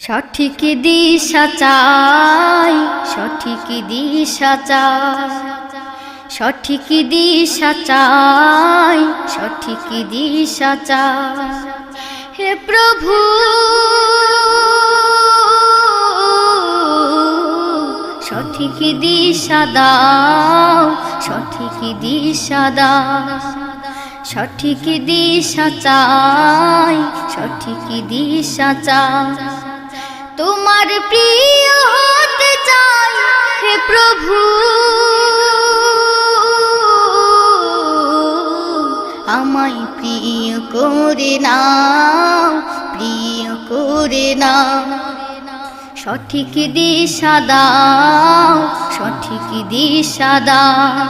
সঠিক দিশা চাই, সঠিক দিশা চাই। সঠিক দিশা চাই, সঠিক দিশা চাই। হে প্রভু, সঠিক দিশা দাও, সঠিক দিশা দাও। সঠিক দিশা চাই, সঠিক দিশা চাই। তোমার প্রিয় হতে চাই, হে প্রভু। আমায় প্রিয় করে নাও, প্রিয় করে নাও। সঠিক দিশা দাও, সঠিক দিশা দাও।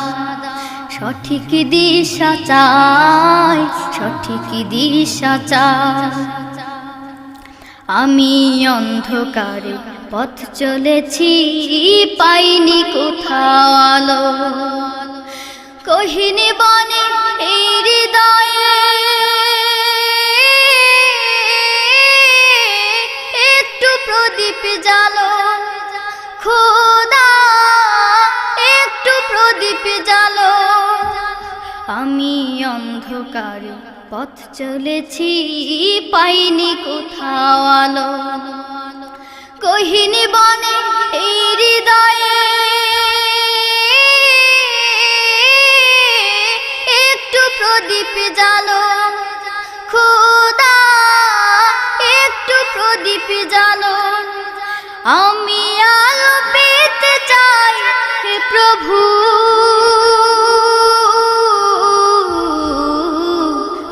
সঠিক দিশা চাই, সঠিক দিশা চাই। আমি অন্ধকারে পথ চলেছি, পাইনি কোথাও আলো। কহিনি বনে এই একটু প্রদীপ জালো খোদা, একটু প্রদীপ জালো আমি অন্ধকারে পথ চলেছি, পাইনি কোথাও আলো। কহিনি বনে এই হৃদয়ে একটু প্রদীপ জালো খোদা, একটু প্রদীপ জালো আমি আলো পেতে চাই প্রভু।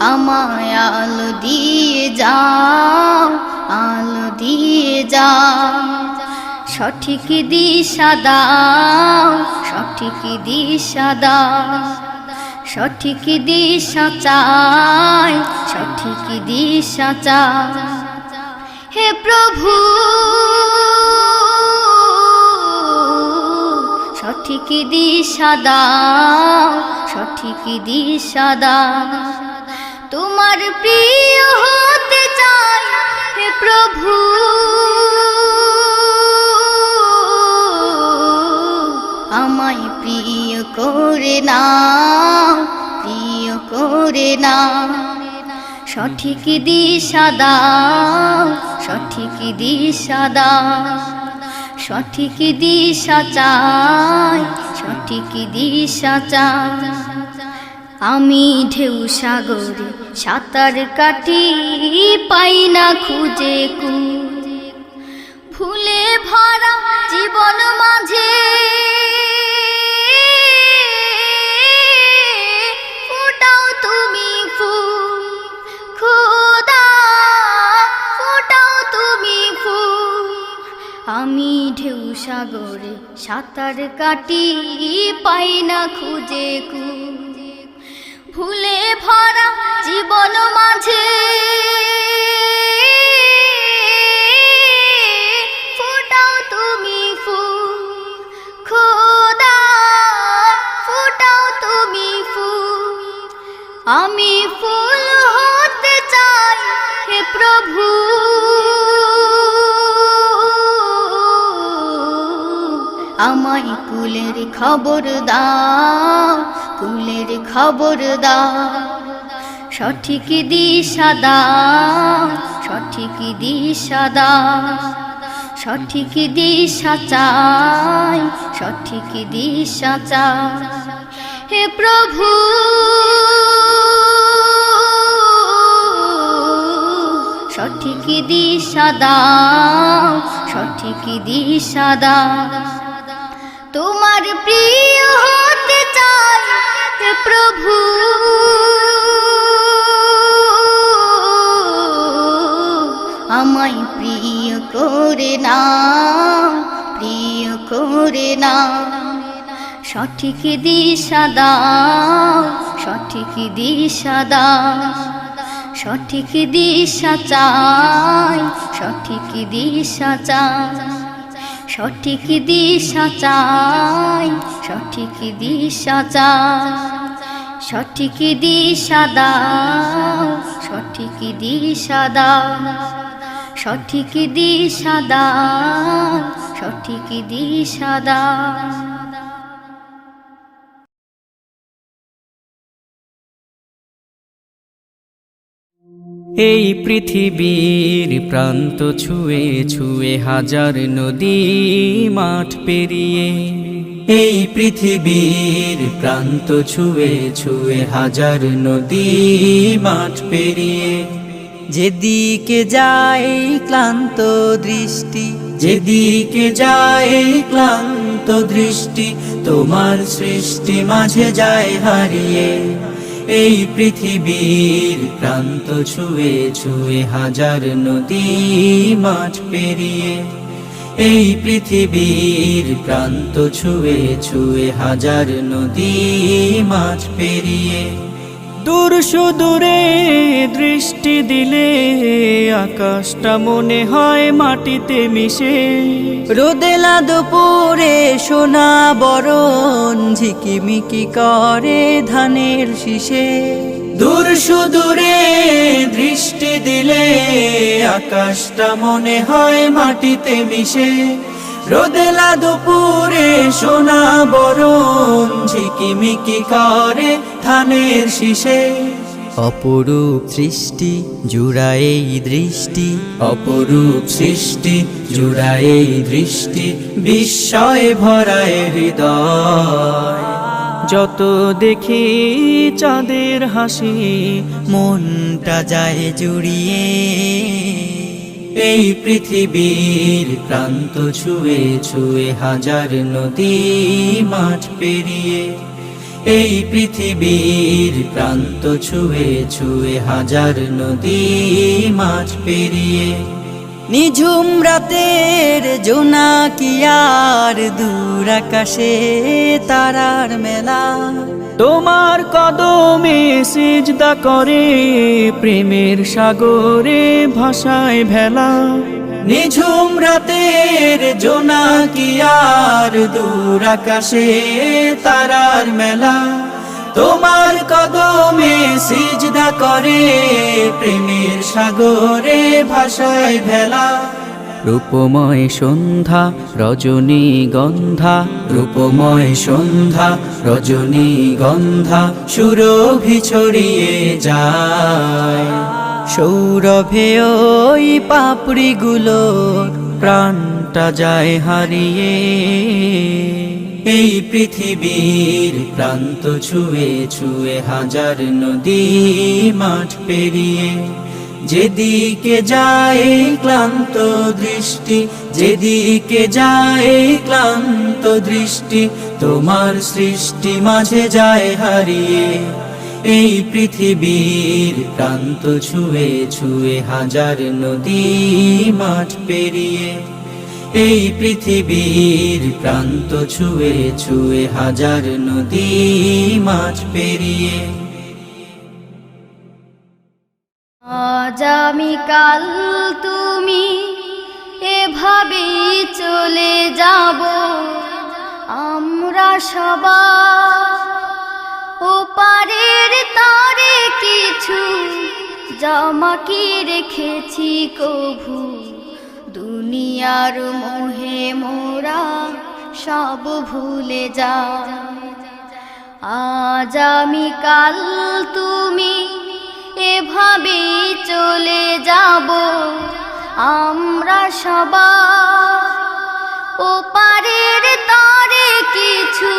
আমায় আলো দিয়ে যাও, আলো দিয়ে যাও। সঠিক দিশা দাও, সঠিক দিশা দাও। সঠিক দিশা চাই, সঠিক দিশা চাই। হে প্রভু, সঠিক দিশা দাও, সঠিক দিশা দাও। তোমার প্রিয় হতে চাই হে প্রভু। আমায় প্রিয় করে নাও, প্রিয় করে নাও। সঠিক দিশা দাও, সঠিক দিশা দাও। সঠিক দিশা চাই, সঠিক দিশা চাই। আমি ঢেউ সাগরে সাঁতার কাটি পাই না খুঁজে কু। ফুলে ভরা জীবন মাঝে তুমি তুমি আমি ঢেউ সাগরে সাঁতার কাটি পাই না খুঁজে কু। ফুলে ভরা জীবন মাঝে। কুলের খবর দাও কুলের খবর দাও সঠিক দিশা দাও, সঠিক দিশা দাও। সঠিক দিশা চাই, সঠিক দিশা চাই। হে প্রভু, সঠিক দিশা দাও, সঠিক দিশা দাও। তোমার প্রিয় হতে চাই প্রভু। আমায় প্রিয় করে না, প্রিয় করে নাও সঠিক দিশা দাও, সঠিক দিশা দাও। সঠিক দিশা চাই, সঠিক দিশা চাই। সঠিক দিশা চাই, সঠিক দিশা চাই, সঠিক দিশা দাও, সঠিক দিশা দাও, সঠিক দিশা দাও, সঠিক দিশা দাও। এই পৃথিবীর প্রান্ত ছুঁয়ে ছুঁয়ে হাজার নদী মাঠ পেরিয়ে। এই পৃথিবীর প্রান্ত ছুঁয়ে ছুঁয়ে হাজার নদী মাঠ পেরিয়ে। যেদিকে যায় ক্লান্ত দৃষ্টি, যেদিকে যায় ক্লান্ত দৃষ্টি, তোমার সৃষ্টি মাঝে যায় হারিয়ে। এই পৃথিবীর প্রান্ত ছুঁয়ে ছুয়ে হাজার নদী মাঠ পেরিয়ে, এই পৃথিবীর প্রান্ত ছুঁয়ে ছুঁয়ে হাজার নদী মাছ পেরিয়ে দূর সুদূরে দৃষ্টি দিলে আকাশটা মনে হয় মাটিতে মিশে। রোদেলা দুপুরে সোনা বরণ ঝিকিমিকি করে ধানের শীষে। দূর সুদূরে দৃষ্টি দিলে আকাশটা মনে হয় মাটিতে মিশে। রোদেলা দুপুরে সোনা বরণ ঝিকিমিকি করে ধানের শীষে। অপরূপ সৃষ্টি জুড়ায় এই দৃষ্টি। অপরূপ সৃষ্টি জুড়ায় এই দৃষ্টি বিস্ময় ভরায় হৃদয়। যত দেখি চাঁদের হাসি মনটা যায় জুড়িয়ে। এই পৃথিবীর প্রান্ত ছুঁয়ে ছুঁয়ে হাজার নদী মাঠ পেরিয়ে, এই পৃথিবীর প্রান্ত ছুঁয়ে ছুঁয়ে হাজার নদী মাঠ পেরিয়ে, নিঝুম রাতের জোনাকিয়ার দূর আকাশে তারার মেলা। তোমার কদমে সিজদা করে প্রেমের সাগরে ভাষায় ভেলা। নিঝুম রাতের জোনাকিয়ার দূর আকাশে তারার মেলা। তোমার কদমে সিজদা করে প্রেমের সাগরে ভাষায় ভেলা। রূপময় সন্ধ্যা, রজনী গন্ধা। রূপময় সন্ধ্যা, রজনী গন্ধা, সুরভি ছড়িয়ে যায়। সৌরভে ওই পাপড়িগুলো প্রাণটা যায় হারিয়ে। এই পৃথিবীর প্রান্ত ছুঁয়ে ছুঁয়ে হাজার নদী মাঠ পেরিয়ে যেদিকে যায় ক্লান্ত দৃষ্টি, যেদিকে যায় ক্লান্ত দৃষ্টি, তোমার সৃষ্টি মাঝে যায় হারিয়ে। এই পৃথিবীর প্রান্ত ছুঁয়ে ছুঁয়ে হাজার নদী মাঠ পেরিয়ে, এই পৃথিবীর প্রান্ত ছুঁয়ে ছুঁয়ে হাজার নদী মাঠ পেরিয়ে। আজ আমি কাল তুমি এভাবে চলে যাব। আমরা সবাই ও পারের তারে কিছু জামা কি রেখেছি কভু? দুনিয়ার মোহে মোরা সব ভুলে যা আজ আমি কাল তুমি এভাবে চলে যাব। আমরা সবাই ও পারের তারে কিছু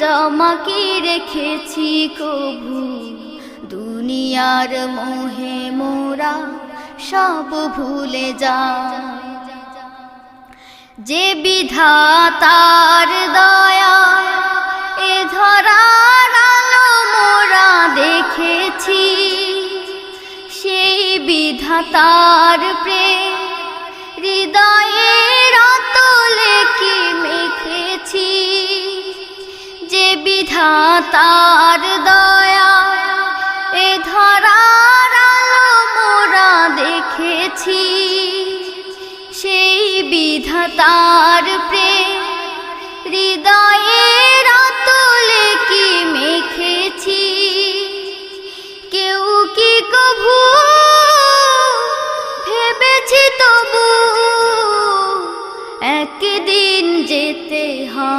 জমা কি রেখেছি কভু দুনিয়ার মোহে মোরা সব ভুলে যা যে বিধাতার দয়া এ ধরার আলো মোরা দেখেছি। বিধাতার প্রেম। হৃদয়ের অতলে কি মেখেছি? যে বিধাতার দয়া, এ ধরার আলো মোরা দেখেছি। সেই বিধাতার প্রেম হৃদয়ের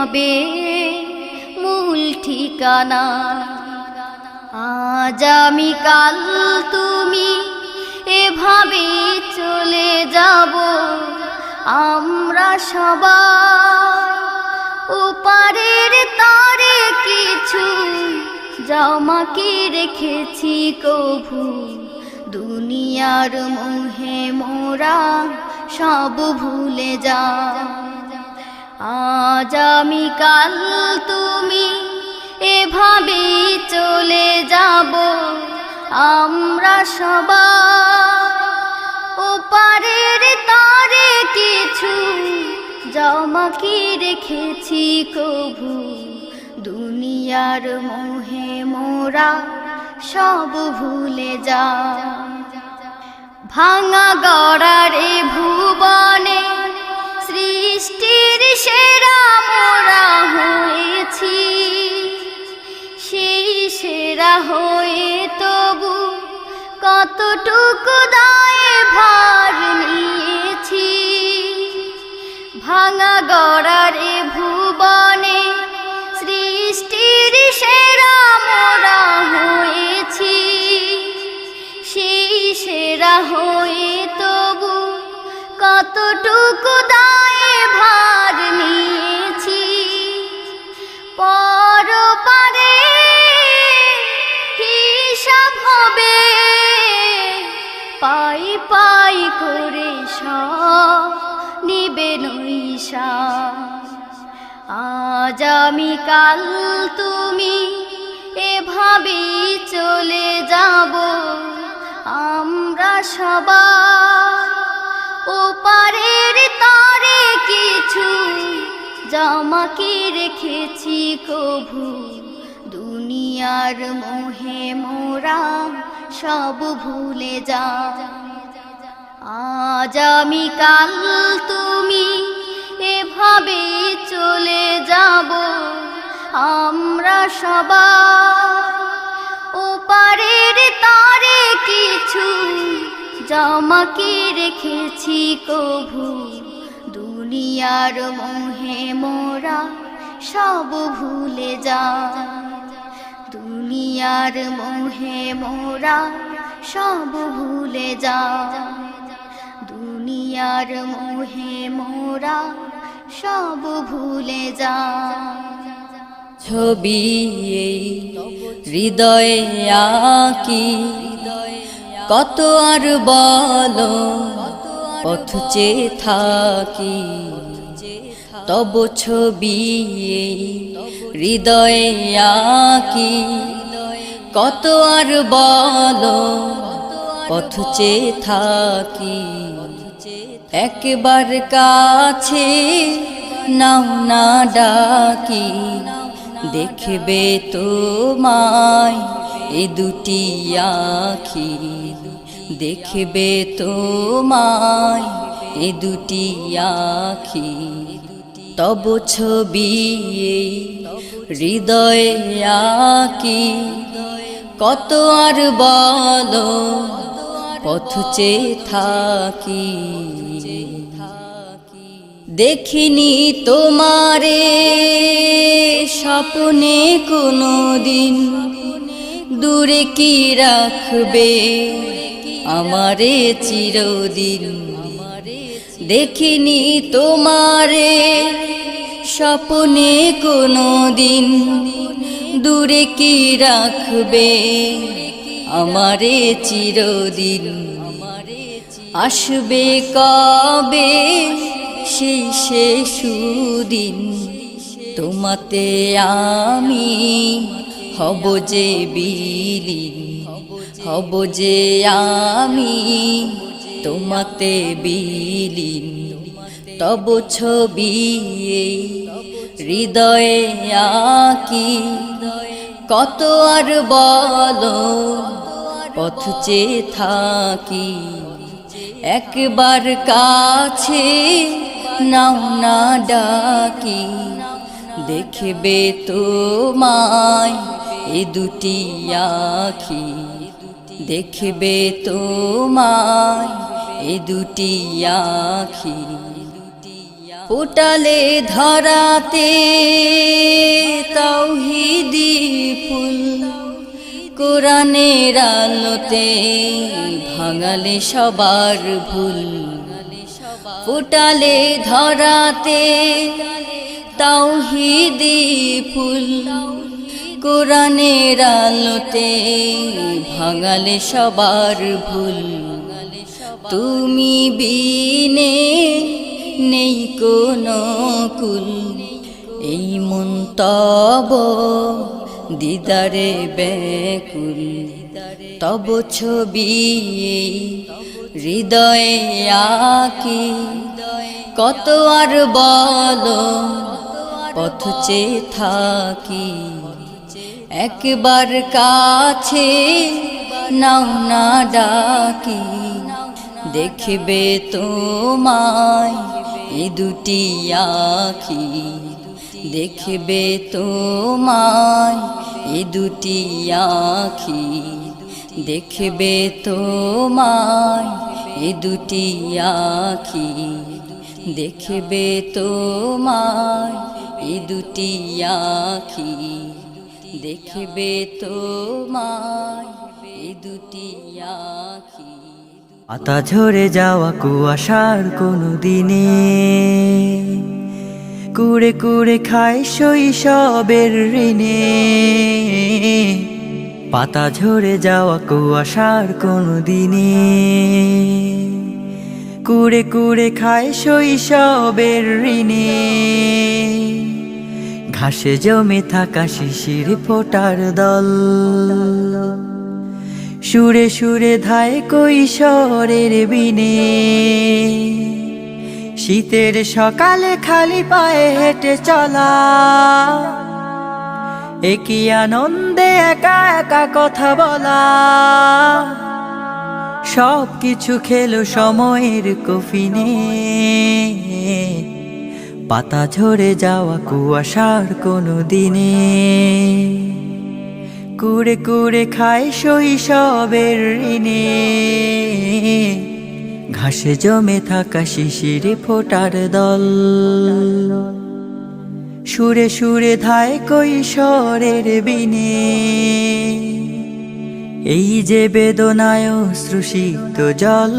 হবে মূল ঠিকানা। আজ আমি কাল তুমি এভাবে চলে যাব। আমরা সবাই ওপারের তারে কিছু জামাকে রেখেছি কভু। দুনিয়ার মোহে মোরা সব ভুলে যা আজ আমি কাল তুমি এভাবে চলে যাব। আমরা সবার ওপারের তারে কিছু জমাকি রেখেছি কভু? দুনিয়ার মোহে মোরা সব ভুলে যা। ভাঙা গড়ারে ভুবনে মোরা হয়েছি। সেরা হয়ে তবু কতটুকু দায়ে ভার নিয়েছি। ভাঙা ভুবনে সৃষ্টির সেরা মোরা হয়েছি। সেই সেরা হয়ে তবু কতটুকু দায়ে কাল তুমি এভাবে চলে যাব। আমরা সবাই ওপারের তারে কিছু জামাকে রেখেছি কভু দুনিয়ার মোহে মোরা সব ভুলে যা। আজ আমি কাল তুমি এভাবে চলে যাব। আমরা সবাই। ওপারের তারে কিছু জামাকে রেখেছি কভু? দুনিয়ার মোহে মোরা সব ভুলে যা দুনিয়ার মোহে মোরা সব ভুলে যা দুনিয়ার মোহে মোরা সব ভুলে যা ছবি এই হৃদয়ে আঁকি। কত আর বলো, পথ চেয়ে থাকি। তব ছবি এই হৃদয়ে আঁকি। কত আর বল, পথ চেয়ে থাকি। একবার কাছে নাও না ডাকি। দেখবে তোমায় এ দুটি আখি দেখবে তোমায় এ দুটি আখি তব ছবি হৃদয়ে আঁকি। কত আর বলো, পথ চেয়ে থাকি। দেখিনি তোমারে, স্বপ্নে কোনো দিন দূরে কি রাখবে আমারে চিরদিন? দেখিনি তোমারে, স্বপ্নে কোনো দিন দূরে কি রাখবে আমারে চিরদিন? আসবে কবে সেই শেষ দিন তোমাতে আমি হব যে বিলীন। হব যে আমি তোমাতে বিলীন। তব ছবি হৃদয়ে আঁকি। কত আর বল, পথ চেয়ে থাকি। একবার কাছে নাও না ডাকি, দেখবে তো তোমায় এ দুটি আখি। দেখবে তো তোমায় এ দুটি আখি। ফুটালে ধরাতে তাওহিদি ফুল, কোরআনের আলোতে ভাঙালে সবার ভুল। ফুটালে ধরাতে, তাওহিদি ফুল কোরআনের আলোতে ভাঙালে সবার ভুল। তুমি বিনে নেই কোনো কুল, এই মন তব দিদারে ব্যাকুল তব ছবি এই হৃদয়ে আকি, কত আর বলো, পথ চেয়ে থাকি। একবার কাছে নাও না ডাকি, দেখবে তোমায় এ দুটি আখি। দেখবে তোমায় এ দুটি আখি। দেখবে তোমায় এ দুটি আখি। দেখবে তোমায় এ দুটি আখি। দেখবে তোমায় এ দুটি আখি। পাতা ঝরে যাওয়া কুয়াশার কোনো দিনে, কুড়ে কুড়ে খায় শৈশবের ঋণে। পাতা ঝরে যাওয়া কুয়াশার কোনো দিনে। কুড়ে কুড়ে খায় শৈশবের ঋণে। ঘাসে জমে থাকা শিশির ফোটার দল। সুরে সুরে ধায় কৈশোরের বিনে। শীতের সকালে খালি পায়ে হেঁটে চলা। একই আনন্দে একা একা কথা বলা। সব কিছু খেলো সময়ের কফিনে। পাতা ঝরে যাওয়া কুয়াশার কোনো দিনে। কুড়ে কুড়ে খায় শৈশবের ঋণে। ঘাসে জমে থাকা শিশিরে ফোটার দল। সুরে সুরে ধায় কৈশোরের বিনে। এই যে বেদনায় শ্রুষিত জল,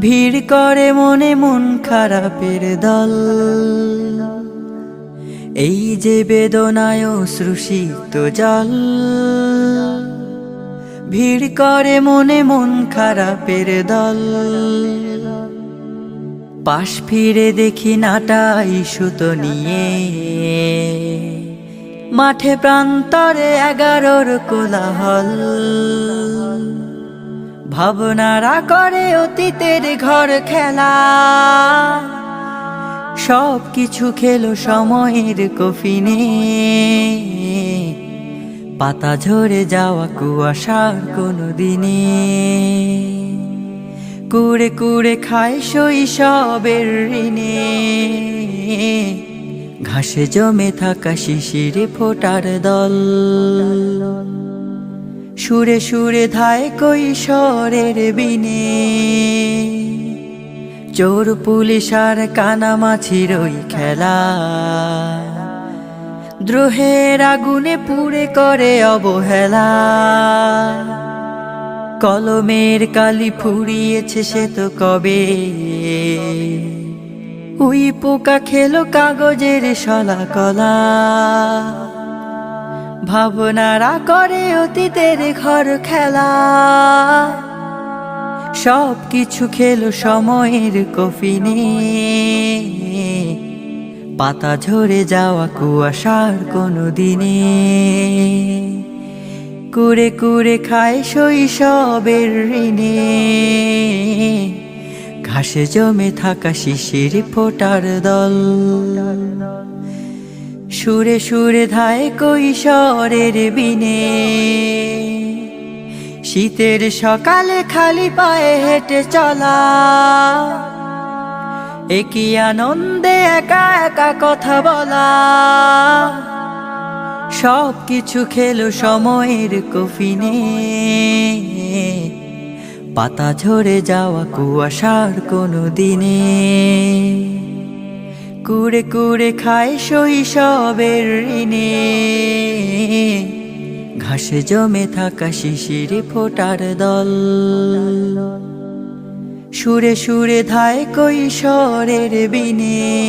ভিড় করে মনে মন খারাপের দল। এই যে বেদনায় শ্রুষিত জল, ভিড় করে মনে মন খারাপের দল। পাশ ফিরে দেখি নাটাই সুতো নিয়ে। মাঠে প্রান্তরে এগারোর কোলাহল। ভাবনারা করে অতীতের ঘর খেলা। সব কিছু খেলো সময়ের কফিনে। পাতা ঝরে যাওয়া কুয়াশার কোনো দিনে। কুড়ে কুড়ে খায় শৈশবের ঋণে। ঘাসে জমে থাকা শিশিরে ফোটার দল। সুরে সুরে ধায় কৈশোরের বিনে। চোর, পুলিশ আর কানামাছির ওই খেলা। দ্রোহের আগুনে পুড়ে করে অবহেলা। কলমের কালি ফুরিয়েছে সে তো কবে? উই পোকা খেলো কাগজের শলা কলা। ভাবনারা করে অতীতের ঘর খেলা। সব কিছু খেলো সময়ের কফিনে। পাতা ঝরে যাওয়া কুয়াশার কোনো দিনে। কুড়ে কুড়ে খায় শৈশবের ঋণে। ঘাসে জমে থাকা শিশির ফোটার দল। সুরে সুরে ধায় কৈশোরের বিনে। শীতের সকালে খালি পায়ে হেঁটে চলা। একই আনন্দে একা একা কথা বলা। সব কিছু খেলো সময়ের কফিনে। পাতা ঝরে যাওয়া কুয়াশার কোনো দিনে। কুড়ে কুড়ে খায় শৈশবের ঋণে। ঘাসে জমে থাকা শিশির ফোটার দল। সুরে সুরে ধায় কৈশোরের বিনে।